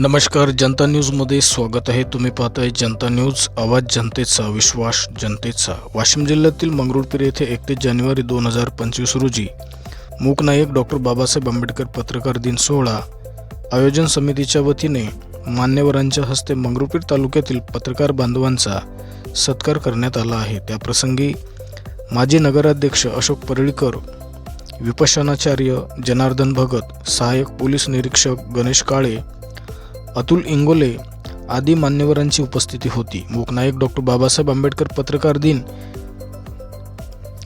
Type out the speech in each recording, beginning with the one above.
नमस्कार जनता न्यूजमध्ये स्वागत आहे. तुम्ही पाहताय जनता न्यूज. आवाज जनतेचा विश्वास जनतेचा. वाशिम जिल्ह्यातील मंगरुळपीर येथे एकतीस जानेवारी दोन हजार पंचवीस रोजी मूकनायक डॉक्टर बाबासाहेब आंबेडकर पत्रकार दिन सोहळा आयोजन समितीच्या वतीने मान्यवरांच्या हस्ते मंगरुळपीर तालुक्यातील पत्रकार बांधवांचा सत्कार करण्यात आला आहे. त्याप्रसंगी माजी नगराध्यक्ष अशोक परळीकर विपशनाचार्य जनार्दन भगत सहाय्यक पोलीस निरीक्षक गणेश काळे अतुल इंगोले आदी मान्यवरांची उपस्थिती होती. मूकनायक डॉक्टर बाबासाहेब आंबेडकर पत्रकार दिन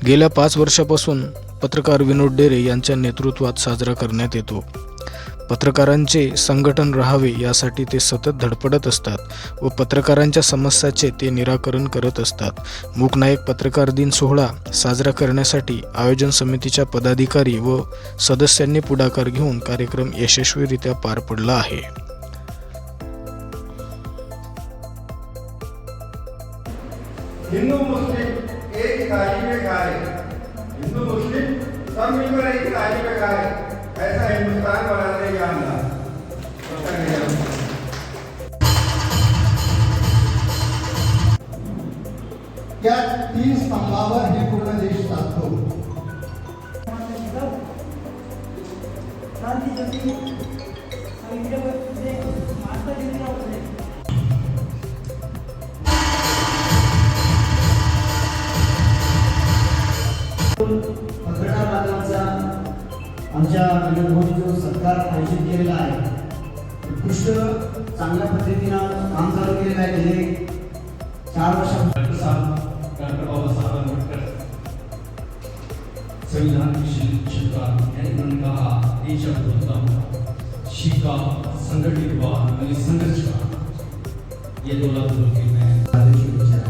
गेल्या पाच वर्षापासून पत्रकार विनोद डेरे यांच्या नेतृत्वात साजरा करण्यात येतो. पत्रकारांचे संघटन राहावे यासाठी ते सतत धडपडत असतात व पत्रकारांच्या समस्याचे ते निराकरण करत असतात. मूकनायक पत्रकार दिन सोहळा साजरा करण्यासाठी आयोजन समितीच्या पदाधिकारी व सदस्यांनी पुढाकार घेऊन कार्यक्रम यशस्वीरित्या पार पडला आहे. हिंदू मुस्लिम एक थाली में खाए हिंदू मुस्लिम सब मिलकर एक थाली में खाए ऐसा हिंदुस्तान बनाने का अंदाज त्या तीन स्तंभावर हे पूर्ण देश चालतो क्रांती ज्योती विनोद जो सत्कार आयोजित केलेला आहे उत्कृष्ट चांगल्या पद्धतीनं काम चालू केलेलं आहे गेले चार वर्षापासून डॉक्टर बाबासाहेब आंबेडकर संविधान की शिल- शिल्पकार यांनी म्हणून देशात होता शिका संघटित व्हा आणि संघर्ष ये दो लफ्ज के मैं आदेश विचार.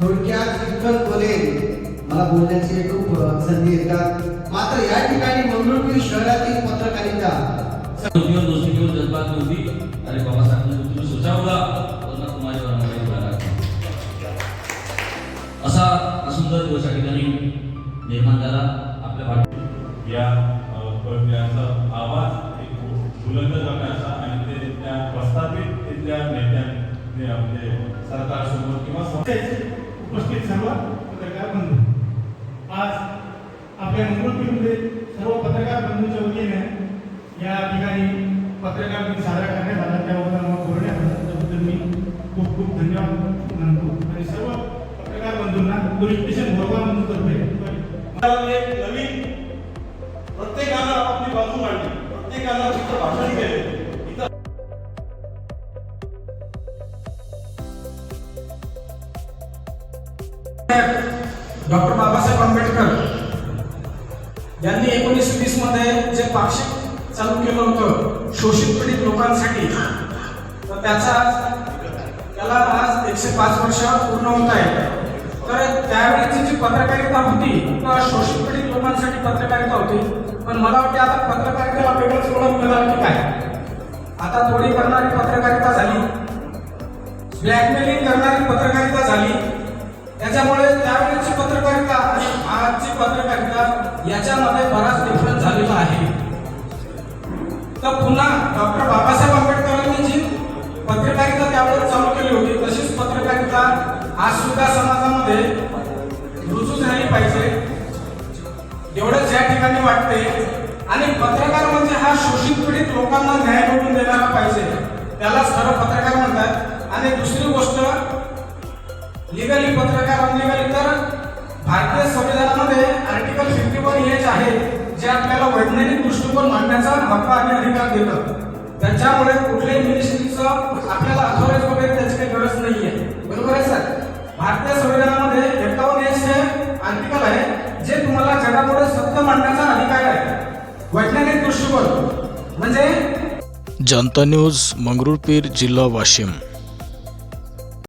थोडक्यात इतकंच बोलेल मला बोलण्याची खूप संधी येतात मात्र या ठिकाणी मंगळूर सुंदर दिवस या ठिकाणी निर्माण झाला आपल्या या आवाज़ एक बुलंद करण्याचा आणि ते त्या प्रस्थापित तिथल्या नेत्यांनी सरकारसमोर किंवा उपस्थित सर्व पत्रकार बंधू. आज आपल्या सर्व पत्रकार बंधूंच्या वतीने या ठिकाणी पत्रकार दिन साजरा करण्यात आला. त्याबद्दल बोलण्याबद्दल मी खूप खूप धन्यवाद मानतो. आणि सर्व बंधूंना पोलीस स्टेशन भोरगाव बंधूतर्फे एक नवीन प्रत्येकानं आपली बाजू मांडली. प्रत्येकानं तिथं भाषण केले. डॉक्टर बाबासाहेब आंबेडकर यांनी एकोणीसशे वीसमध्ये जे पाक्षिक चालू केलं होतं शोषित पीडित लोकांसाठी तर त्याचा त्याला आज एकशे पाच वर्ष पूर्ण होत आहे तर त्यावेळीची जी पत्रकारिता होती किंवा शोषित पीडित लोकांसाठी पत्रकारिता होती. पण मला वाटते आता पत्रकारितेला वेगळंच ओळख मिळालं की काय? आता थोडी करणारी पत्रकारिता झाली. ब्लॅकमेलिंग करणारी पत्रकारिता झाली. त्याच्यामुळे त्यावेळेची पत्रकारिता आणि आजची पत्रकारिता याच्यामध्ये बराच डिफरन्स झालेला आहे. तर पुन्हा डॉक्टर बाबासाहेब आज सुद्धा समाजामध्ये रुजू झाली पाहिजे. एवढंच या ठिकाणी वाटते आणि पत्रकार म्हणजे हा शोषित पीडित लोकांना न्याय मिळवून देणारा पाहिजे. त्याला सर्व पत्रकार म्हणतात. आणि दुसरी गोष्ट लिगली पत्रकार अनलिगली तर भारतीय संविधानामध्ये आर्टिकल फिफ्टी वन हेच आहे जे आपल्याला वैज्ञानिक दृष्टिकोन मांडण्याचा हक्क आणि अधिकार देतात त्याच्यामुळे कुठल्याही मिनिस्ट्रीचं आपल्या वैज्ञानिक दृष्टिकोन. म्हणजे? जनता न्यूज मंगरुळपीर जिल्हा वाशिम.